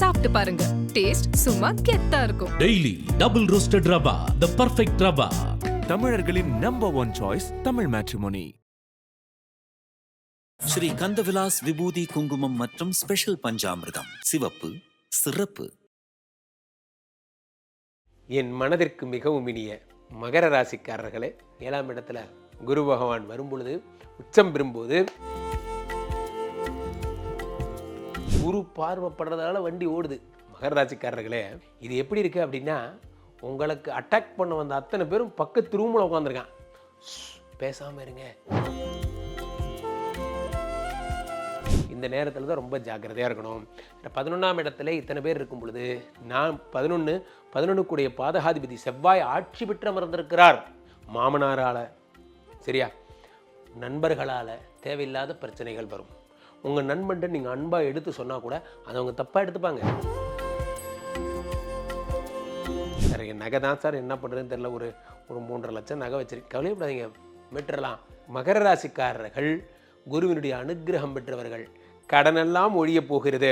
சாப்பிட்டு பாருங்க. டேஸ்ட் சும்மா கெத்தா இருக்கும். Daily double roasted rava the perfect rava. தமிழர்களின் number one choice Tamil matrimony Sri Kandavilas விபூதி குங்குமம் மற்றும் ஸ்பெஷல் பஞ்சாமிர்தம். சிவப்பு சிறப்பு. என் மனதிற்கு மிகவும் இனிய மகர ராசிக்காரர்களே ஏழாம் இடத்துல குரு பகவான் வரும்பொழுது உச்சம் பெறும்போது குரு பார்வைப்படுறதால வண்டி ஓடுது. மகரராசிக்காரர்களே இது எப்படி இருக்குது அப்படின்னா உங்களுக்கு அட்டாக் பண்ண வந்த அத்தனை பேரும் பக்கத்து ரூமில் உட்காந்துருக்கான் பேசாமல் இருங்க. இந்த நேரத்தில் தான் ரொம்ப ஜாக்கிரதையாக இருக்கணும். பதினொன்றாம் இடத்துல இத்தனை பேர் இருக்கும் பொழுது நான் பதினொன்று பதினொன்றுக்குடைய பாதகாதிபதி செவ்வாய் ஆட்சி பெற்று அமர்ந்திருக்கிறார். மாமனாரால் சரியா? நண்பர்களால் தேவையில்லாத பிரச்சனைகள் வரும். உங்கள் நண்பன்ட்டு நீங்கள் அன்பாக எடுத்து சொன்னால் கூட அதை அவங்க தப்பாக எடுத்துப்பாங்க. சார் என் நகை தான் சார். என்ன பண்ணுறதுன்னு தெரில ஒரு ஒரு மூன்றரை லட்சம் நகை வச்சிருக்கு கவலையப்படாதீங்க. மீட்டரலாம் மகர ராசிக்காரர்கள் குருவினுடைய அனுக்கிரகம் பெற்றவர்கள் கடனெல்லாம் ஒழியப் போகிறது.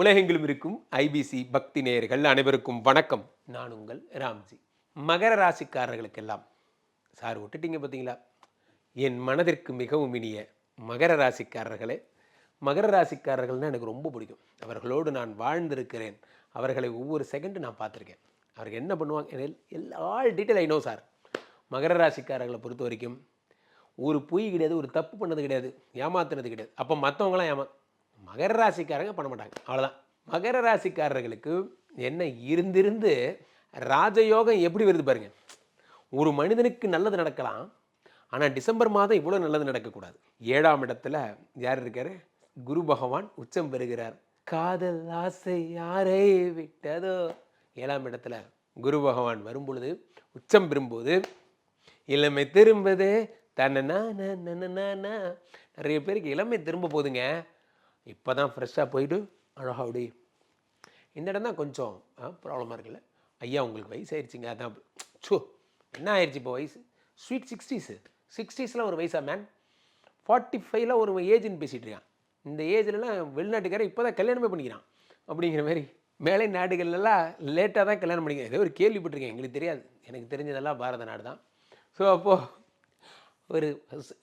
உலகெங்கிலும் இருக்கும் ஐபிசி பக்தி நேயர்கள் அனைவருக்கும் வணக்கம். நான் உங்கள் ராம்ஜி. மகர ராசிக்காரர்களுக்கெல்லாம் சார் விட்டுட்டீங்க பார்த்தீங்களா? என் மனதிற்கு மிகவும் இனிய மகர ராசிக்காரர்களே மகர ராசிக்காரர்கள்னால் எனக்கு ரொம்ப பிடிக்கும். அவர்களோடு நான் வாழ்ந்திருக்கிறேன். அவர்களை ஒவ்வொரு செகண்டு நான் பார்த்துருக்கேன். அவர்கள் என்ன பண்ணுவாங்க? எனக்கு எல்லா டீட்டெயில் ஐ நோ சார் மகர ராசிக்காரர்களை பொறுத்த வரைக்கும் ஒரு பொய் கிடையாது ஒரு தப்பு பண்ணது கிடையாது ஏமாத்துனது கிடையாது. அப்போ மற்றவங்களாம் ஏமா மகர ராசிக்காரங்க பண்ண மாட்டாங்க. அவ்வளோதான் மகர ராசிக்காரர்களுக்கு என்ன இருந்திருந்து ராஜயோகம் எப்படி வருது பாருங்கள் ஒரு மனிதனுக்கு நல்லது நடக்கலாம் ஆனால் டிசம்பர் மாதம் இவ்வளோ நல்லது நடக்கக்கூடாது. ஏழாம் இடத்துல யார் இருக்கார்? குரு பகவான் உச்சம் பெறுகிறார். காதல் ஆசை யாரை விட்டதோ? ஏழாம் இடத்துல குரு பகவான் வரும்பொழுது உச்சம் பெறும்போது இளமை திரும்புதே தன்னா நிறைய பேருக்கு இளமை திரும்ப போகுதுங்க இப்போ தான் ஃப்ரெஷ்ஷாக போயிட்டு அழகா அப்படி இந்த இடம் தான் கொஞ்சம் ப்ராப்ளமாக இருக்குல்ல. ஐயா உங்களுக்கு வயசு ஆயிடுச்சுங்க அதான். சோ என்ன ஆயிடுச்சு இப்போ வயசு? ஸ்வீட் சிக்ஸ்டீஸு சிக்ஸ்டீஸில் ஒரு வயசாக மேன் ஃபார்ட்டி ஃபைவ்ல ஒரு ஏஜ்னு பேசிகிட்டு இருக்கான். இந்த ஏஜ்லலாம் வெளிநாட்டுக்காரன் இப்போ தான் கல்யாணமே பண்ணிக்கிறான். அப்படிங்கிற மாதிரி மேலை நாடுகள்லாம் லேட்டாக தான் கல்யாணம் பண்ணிக்கிறேன். ஏதோ ஒரு கேள்விப்பட்டிருக்கேன். எங்களுக்கு தெரியாது. எனக்கு தெரிஞ்சதெல்லாம் பாரத நாடு தான். ஸோ அப்போது ஒரு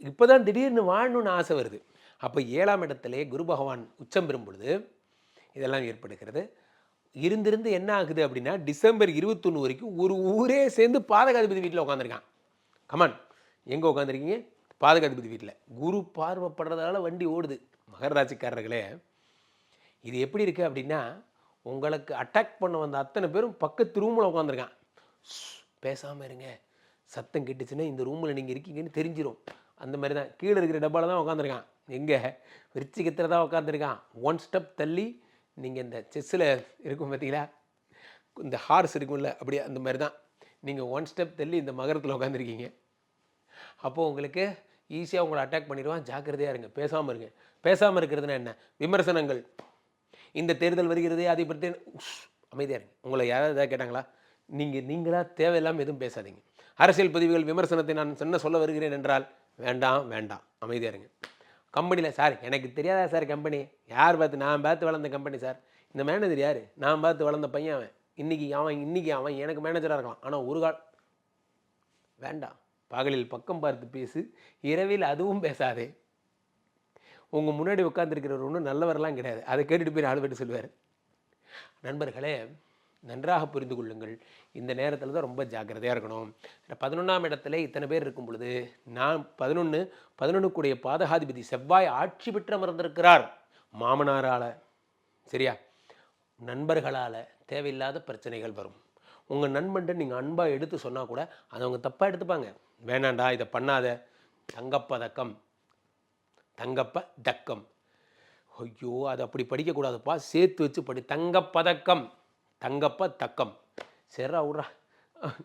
இப்போ தான் திடீர்னு வாழணும்னு ஆசை வருது. அப்போ ஏழாம் இடத்துலே குரு பகவான் உச்சம் பெறும் பொழுது இதெல்லாம் ஏற்படுகிறது. இருந்திருந்து என்ன ஆகுது அப்படின்னா டிசம்பர் இருபத்தொன்று வரைக்கும் ஒரு ஊரே சேர்ந்து பாதகாதிபதி வீட்டில் உட்காந்துருக்கான் கமான் எங்கே உட்காந்துருக்கீங்க பாதகாதிபதி வீட்டில் குரு பார்வைப்படுறதால வண்டி ஓடுது. மகர ராசிக்காரர்களே இது எப்படி இருக்குது அப்படின்னா உங்களுக்கு அட்டாக் பண்ண வந்த அத்தனை பேரும் பக்கத்து ரூமில் உட்காந்துருக்கான் பேசாமல் இருங்க. சத்தம் கெட்டுச்சுன்னா இந்த ரூமில் நீங்கள் இருக்கீங்கன்னு தெரிஞ்சிடும் அந்த மாதிரி தான் கீழே இருக்கிற டப்பாவில் தான் உட்காந்துருக்கான் எங்கே? விருச்சிகத்தில் தான் உட்காந்துருக்கான் ஒன் ஸ்டெப் தள்ளி நீங்கள் இந்த செஸ்ஸில் இருக்கும் பார்த்தீங்களா இந்த ஹார்ஸ் இருக்கும்ல அப்படியே அந்த மாதிரி தான் நீங்கள் ஒன் ஸ்டெப் தள்ளி இந்த மகரத்தில் உட்காந்துருக்கீங்க அப்போது உங்களுக்கு ஈஸியாக உங்களை அட்டாக் பண்ணிடுவான். ஜாக்கிரதையாக இருங்க. பேசாமல் இருங்க. பேசாமல் இருக்கிறதுனா என்ன? விமர்சனங்கள். இந்த தேர்தல் வருகிறது அதை பற்றி உஷ், இருங்க. உங்களை யாராவது எதாவது கேட்டாங்களா? நீங்கள் நீங்களாக தேவையில்லாமல் எதுவும் பேசாதீங்க. அரசியல் பதிவுகள் விமர்சனத்தை நான் என்ன சொல்ல வருகிறேன் என்றால் வேண்டாம் வேண்டாம். அமைதியாக இருங்க. கம்பெனியில் சார் எனக்கு தெரியாதா சார் கம்பெனி யார் பார்த்து நான் பார்த்து வளர்ந்த கம்பெனி சார்? இந்த மேனேஜர் யார்? நான் பார்த்து வளர்ந்த பையன் அவன். இன்றைக்கி அவன் இன்றைக்கி அவன் எனக்கு மேனேஜராக இருக்கலாம் ஆனால் ஒரு கால் வேண்டாம். பகலில் பக்கம் பார்த்து பேசு இரவில் அதுவும் பேசாதே. உங்கள் முன்னாடி உட்காந்துருக்கிறவர் ஒன்றும் நல்லவரெல்லாம் கிடையாது. அதை கேட்டுட்டு போய் நாலு பேர் சொல்லுவார். நண்பர்களே நன்றாக புரிந்து கொள்ளுங்கள். இந்த நேரத்தில் தான் ரொம்ப ஜாக்கிரதையாக இருக்கணும். பதினொன்றாம் இடத்துல இத்தனை பேர் இருக்கும் பொழுது நான் பதினொன்று பதினொன்றுக்குடைய பாதகாதிபதி செவ்வாய் ஆட்சி பெற்று அமர்ந்திருக்கிறார். மாமனாரால் சரியா? நண்பர்களால் தேவையில்லாத பிரச்சனைகள் வரும். உங்கள் நண்பன்ட்டு நீங்கள் அன்பாக எடுத்து சொன்னால் கூட அதை அவங்க தப்பாக எடுத்துப்பாங்க. வேணாண்டா இதை பண்ணாத. தங்கப்பதக்கம் தங்கப்ப தக்கம். ஐயோ அது அப்படி படிக்கக்கூடாதுப்பா. சேர்த்து வச்சு படி. தங்கப்பதக்கம் தங்கப்ப தக்கம். சரிடா விட்றா.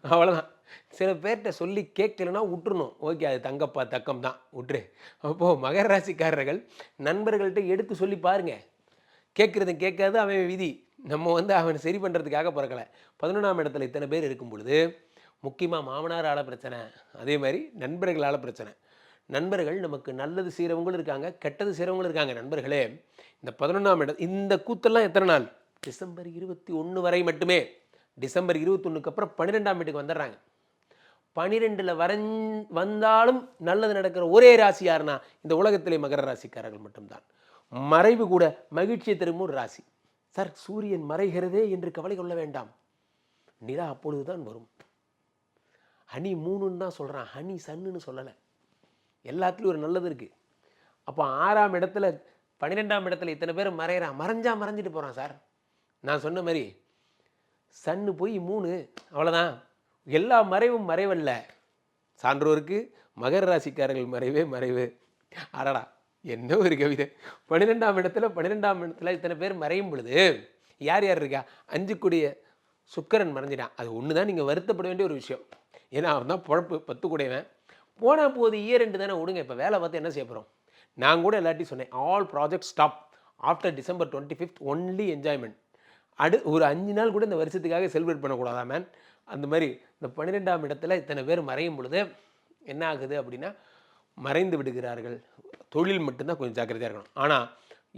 அவ்வளோதான் சில பேர்கிட்ட சொல்லி கேட்கலன்னா விட்டுருணும் ஓகே அது தங்கப்பா தக்கம் தான். விட்டுரு. அப்போது மகர ராசிக்காரர்கள் நண்பர்கள்ட்ட எடுத்து சொல்லி பாருங்கள் கேட்குறது கேட்காது அவன் விதி. நம்ம வந்து அவனை சரி பண்ணுறதுக்காக பிறக்கல. பதினொன்றாம் இடத்துல இத்தனை பேர் இருக்கும் பொழுது முக்கியமாக மாமனாரால் பிரச்சனை அதே மாதிரி நண்பர்களால் பிரச்சனை. நண்பர்கள் நமக்கு நல்லது செய்கிறவங்களும் இருக்காங்க கெட்டது செய்கிறவங்களும் இருக்காங்க. நண்பர்களே இந்த பதினொன்றாம் இடம் இந்த கூத்தெல்லாம் எத்தனை நாள்? டிசம்பர் இருபத்தி ஒன்று வரை மட்டுமே. டிசம்பர் இருபத்தொன்னுக்கு அப்புறம் பன்னிரெண்டாம் வீட்டுக்கு வந்துடுறாங்க. பனிரெண்டில் வரஞ் வந்தாலும் நல்லது நடக்கிற ஒரே ராசி யாருன்னா இந்த உலகத்திலே மகர ராசிக்காரர்கள் மட்டும்தான். மறைவு கூட மகிழ்ச்சியை தரும் ஒரு ராசி. சார் சூரியன் மறைகிறதே என்று கவலை கொள்ள வேண்டாம். நிலா அப்பொழுதுதான் வரும். ஹனி மூணுன்னு தான் சொல்கிறான் ஹனி சன்னுன்னு சொல்லலை. எல்லாத்துலேயும் ஒரு நல்லது இருக்குது அப்போ ஆறாம் இடத்துல பன்னிரெண்டாம் இடத்துல இத்தனை பேர் மறைகிறான் மறைஞ்சா மறைஞ்சிட்டு போகிறான் சார். நான் சொன்ன மாதிரி சன்னு போய் மூணு அவ்வளோதான் எல்லா மறைவும் மறைவல்ல. சான்றோருக்கு மகர ராசிக்காரர்கள் மறைவே மறைவு. அடடா. என்ன ஒரு கவிதை. பன்னிரெண்டாம் இடத்துல பன்னிரெண்டாம் இடத்துல இத்தனை பேர் மறையும் பொழுது யார் யார் இருக்கா? அஞ்சு கூடிய சுக்கரன் மறைஞ்சிட்டான். அது ஒன்று தான் நீங்கள் வருத்தப்பட வேண்டிய ஒரு விஷயம். ஏன்னா அவன் தான் பொழப்பு பத்து கூடையவன் போனால் போது இயர் ரெண்டு தானே விடுங்க இப்போ வேலை பார்த்து என்ன செய்ய போகிறோம் நான் கூட எல்லாத்தையும் சொன்னேன் all project stop after December twenty fifth only enjoyment அடு ஒரு அஞ்சு நாள் கூட இந்த வருஷத்துக்காக செலிப்ரேட் பண்ணக்கூடாதா மேன் அந்த மாதிரி இந்த பன்னிரெண்டாம் இடத்துல இத்தனை பேர் மறையும் பொழுது என்ன ஆகுது அப்படின்னா மறைந்து விடுகிறார்கள். தொழில் மட்டும்தான் கொஞ்சம் ஜாக்கிரதையாக இருக்கணும். ஆனால்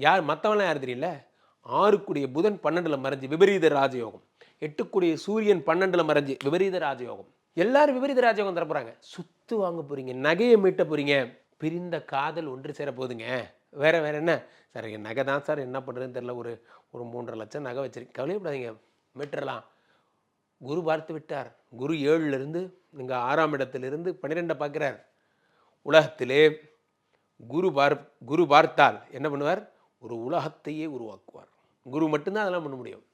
யார் மற்றவங்களாம் யார் தெரியல? ஆறுக்குடிய புதன் பன்னெண்டில் மறைஞ்சு விபரீத ராஜயோகம். எட்டுக்குடிய சூரியன் பன்னெண்டில் மறைஞ்சு விபரீத ராஜயோகம். எல்லாரும் விபரீத ராஜயோகம் தர போகிறாங்க சுத்து வாங்க போகிறீங்க நகையை மீட்ட போகிறீங்க பிரிந்த காதல் ஒன்று சேர போகுதுங்க வேறு வேற என்ன? சார் என் நகை தான் சார். என்ன பண்ணுறதுன்னு தெரில ஒரு ஒரு மூன்றரை லட்சம் நகை வச்சிருக்கேன். கவலையப்படாதீங்க. மீட்டரலாம். குரு பார்த்து விட்டார். குரு ஏழுலேருந்து இங்கே ஆறாம் இடத்திலிருந்து பன்னிரெண்டை பார்க்குறார். உலகத்திலே குரு பார் குரு பார்த்தால் என்ன பண்ணுவார்? ஒரு உலகத்தையே உருவாக்குவார். குரு மட்டும்தான் அதெல்லாம் பண்ண முடியும்.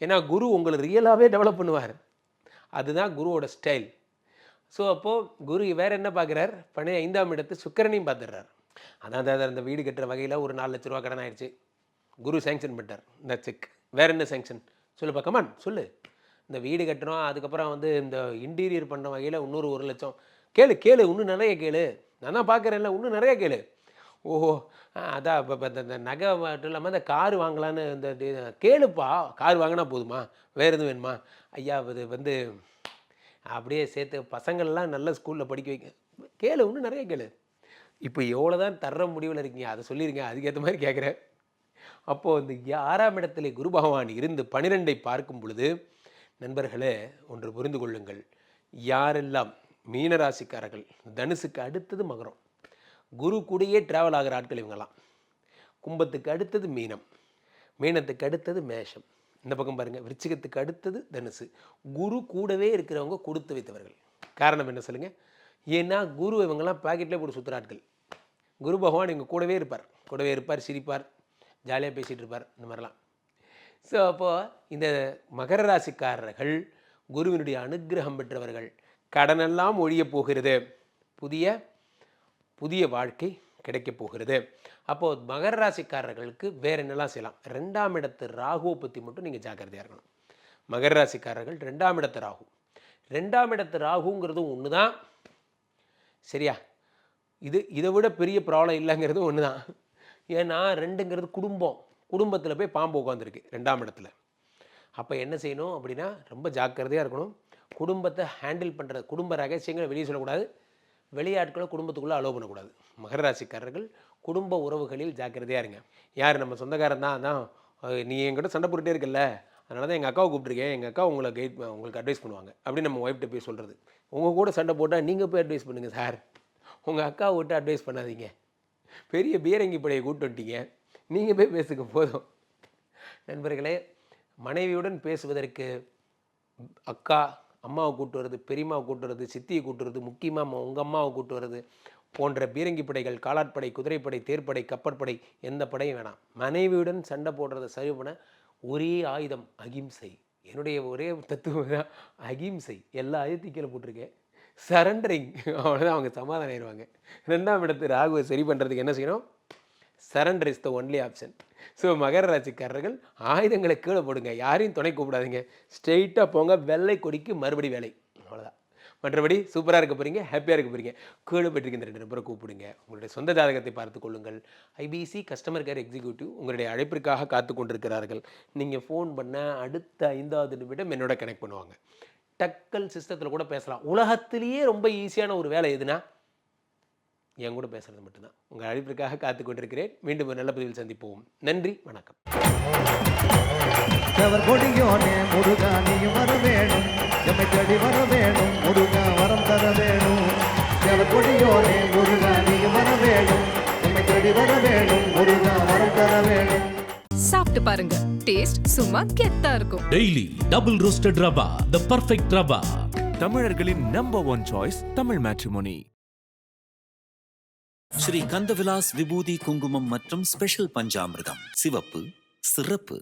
ஏன்னா குரு உங்களை ரியலாகவே டெவலப் பண்ணுவார். அதுதான் குருவோட ஸ்டைல் ஸோ அப்போது குரு வேற என்ன பார்க்குறார்? பணி ஐந்தாம் இடத்து சுக்கரனையும் பார்த்துடுறார். அதான் தான் அந்த வீடு கட்டுற வகையில் ஒரு நாலு லட்ச ரூபா கடன் ஆயிடுச்சு. குரு சேங்ஷன் பண்ணிட்டார். இந்த செக் வேற என்ன சேங்ஷன் சொல்லு பக்கமான் சொல்லு. இந்த வீடு கட்டுறோம் அதுக்கப்புறம் வந்து இந்த இன்டீரியர் பண்ணுற வகையில் இன்னொரு ஒரு லட்சம். கேளு கேளு இன்னும் நிறைய கேளு. நான் தான் பார்க்குறேன்ல இன்னும் நிறைய கேளு. ஓஹோ அதான் இப்போ இப்போ இந்த நகை மட்டும் இல்லாமல் இந்த கார் வாங்கலான்னு இந்த கேளுப்பா. கார் வாங்கினா போதுமா? வேறு எதுவும் வேணுமா? ஐயா இது வந்து அப்படியே சேர்த்து பசங்கள்லாம் நல்ல ஸ்கூலில் படிக்க வைக்க கேளு இன்னும் நிறைய கேளு. இப்போ எவ்வளோ தான் தர்ற முடிவில் இருக்கீங்க அதை சொல்லிருங்க அதுக்கேற்ற மாதிரி கேட்குறேன் அப்போது இந்த ஆறாம் இடத்துல குரு பகவான் இருந்து பனிரெண்டை பார்க்கும் பொழுது நண்பர்களே ஒன்று புரிந்து கொள்ளுங்கள். யாரெல்லாம் மீனராசிக்காரர்கள். தனுசுக்கு அடுத்தது மகரம். குரு கூடயே ட்ராவல் ஆகிற ஆட்கள் இவங்கெல்லாம் கும்பத்துக்கு அடுத்தது மீனம். மீனத்துக்கு அடுத்தது மேஷம். இந்த பக்கம் பாருங்கள் விருச்சிகத்துக்கு அடுத்தது தனுசு. குரு கூடவே இருக்கிறவங்க கொடுத்து வைத்தவர்கள். காரணம் என்ன சொல்லுங்கள் ஏன்னா குரு இவங்கெல்லாம் பாக்கெட்லேயே போட்டு சுற்றுற ஆட்கள். குரு பகவான் இவங்க கூடவே இருப்பார். கூடவே இருப்பார் சிரிப்பார் ஜாலியாக பேசிகிட்டு இருப்பார். இந்த மாதிரிலாம். ஸோ அப்போது இந்த மகர ராசிக்காரர்கள் குருவினுடைய அனுக்கிரகம் பெற்றவர்கள் கடனெல்லாம் ஒழியப் போகிறது. புதிய புதிய வாழ்க்கை கிடைக்கப் போகிறது. அப்போது மகர ராசிக்காரர்களுக்கு வேறு என்னெல்லாம் செய்யலாம்? ரெண்டாம் இடத்து ராகுவை பற்றி மட்டும் நீங்கள் ஜாக்கிரதையாக இருக்கணும். மகர ராசிக்காரர்கள் ரெண்டாம் இடத்து ராகு. ரெண்டாம் இடத்து ராகுங்கிறது ஒன்று தான் சரியா? இது இதை விட பெரிய ப்ராப்ளம் இல்லைங்கிறது ஒன்று தான் ஏன்னா ரெண்டுங்கிறது குடும்பம். குடும்பத்தில் போய் பாம்பு உட்காந்துருக்கு ரெண்டாம் இடத்துல. அப்போ என்ன செய்யணும் அப்படின்னா ரொம்ப ஜாக்கிரதையாக இருக்கணும். குடும்பத்தை ஹேண்டில் பண்ணுறது குடும்ப ரகசியங்களை வெளியே சொல்லக்கூடாது. வெளியாட்களை குடும்பத்துக்குள்ளே அலோவ் பண்ணக்கூடாது. மகர ராசிக்காரர்கள் குடும்ப உறவுகளில் ஜாக்கிரதையாக இருங்க. யார் நம்ம சொந்தக்காரன் தான் அதான் நீ என்கிட்ட சண்டை போட்டுட்டே இருக்கல்ல அதனால தான் எங்கள் அக்காவை கூப்பிட்ருக்கேன் எங்கள் அக்கா உங்களை கைட் உங்களுக்கு அட்வைஸ் பண்ணுவாங்க. அப்படின்னு நம்ம ஒய்ஃப்ட்ட போய் சொல்கிறது உங்கள் கூட சண்டை போட்டால் நீங்கள் போய் அட்வைஸ் பண்ணுங்கள் சார் உங்கள் அக்காவை விட்டு அட்வைஸ் பண்ணாதீங்க. பெரிய பீரங்கி படையை கூப்பிட்டு வந்துட்டீங்க. நீங்கள் போய் பேசுங்க போதும். நண்பர்களே மனைவியுடன் பேசுவதற்கு அக்கா அம்மாவை கூட்டு வர்றது பெரியம்மாவை கூட்டு வர்றது சித்தியை கூட்டு வர்றது முக்கியமாக உங்கள் அம்மாவை கூட்டு வர்றது போன்ற பீரங்கி படைகள் காலாட்படை குதிரைப்படை தேர்ப்படை கப்பற்படை எந்த படையும் வேணாம். மனைவியுடன் சண்டை போடுறதை சரி பண்ண ஒரே ஆயுதம் அகிம்சை. என்னுடைய ஒரே தத்துவம் தான் அகிம்சை. எல்லா ஆயுதத்தையும் கீழே போட்டிருக்கேன். சரண்டரிங் அவ்வளோதான் அவங்க சமாதானம் ஆயிடுவாங்க ரெண்டாம் இடத்து ராகுவை சரி பண்ணுறதுக்கு என்ன செய்யணும்? Surrender is the only option so மகர ராசிக்காரர்கள் ஆயுதங்களை கீழே போடுங்க. யாரையும் துணை கூப்பிடாதீங்க. ஸ்ட்ரெயிட்டாக போங்க. வெள்ளை கொடிக்கு மறுபடி வேலை. அவ்வளோதான் மற்றபடி சூப்பராக இருக்க போகிறீங்க ஹாப்பியாக இருக்க போகிறீங்க கீழே போயிட்டு இந்த ரெண்டு நபரை கூப்பிடுங்க. உங்களுடைய சொந்த ஜாதகத்தை பார்த்து கொள்ளுங்கள். ஐபிசி கஸ்டமர் கேர் எக்ஸிக்யூட்டிவ் உங்களுடைய அழைப்பிற்காக காத்து கொண்டிருக்கிறார்கள். நீங்கள் ஃபோன் பண்ண அடுத்த ஐந்தாவது நிமிடம் என்னோட கனெக்ட் பண்ணுவாங்க. டக்கல் சிஸ்டத்தில் கூட பேசலாம். உலகத்திலேயே ரொம்ப ஈஸியான ஒரு வேலை எதுனா என் கூட பேசுறது மட்டும்தான். உங்கள் அழைப்பிற்காக காத்து கொண்டிருக்கிறேன். மீண்டும் ஒரு நல்ல பதிவில் சந்திப்போம். நன்றி வணக்கம். முருகா வர வேணும். எம்மை தேடி வர வேணும். முருகா வரம் தர வேணும். அவர் கொடியோனே முருகா நீயும் வர வேணும். எம்மை தேடி வர வேணும். முருகா வரம் தர வேணும். சாப்பிட்டு பாருங்க. டேஸ்ட் சும்மா கெத்தா இருக்கும். Daily double roasted rava the perfect rava. தமிழர்களின் number one choice Tamil matrimony. Sri Kandavilas விபூதி குங்குமம் மற்றும் ஸ்பெஷல் பஞ்சாமிர்தம். சிவப்பு சிறப்பு.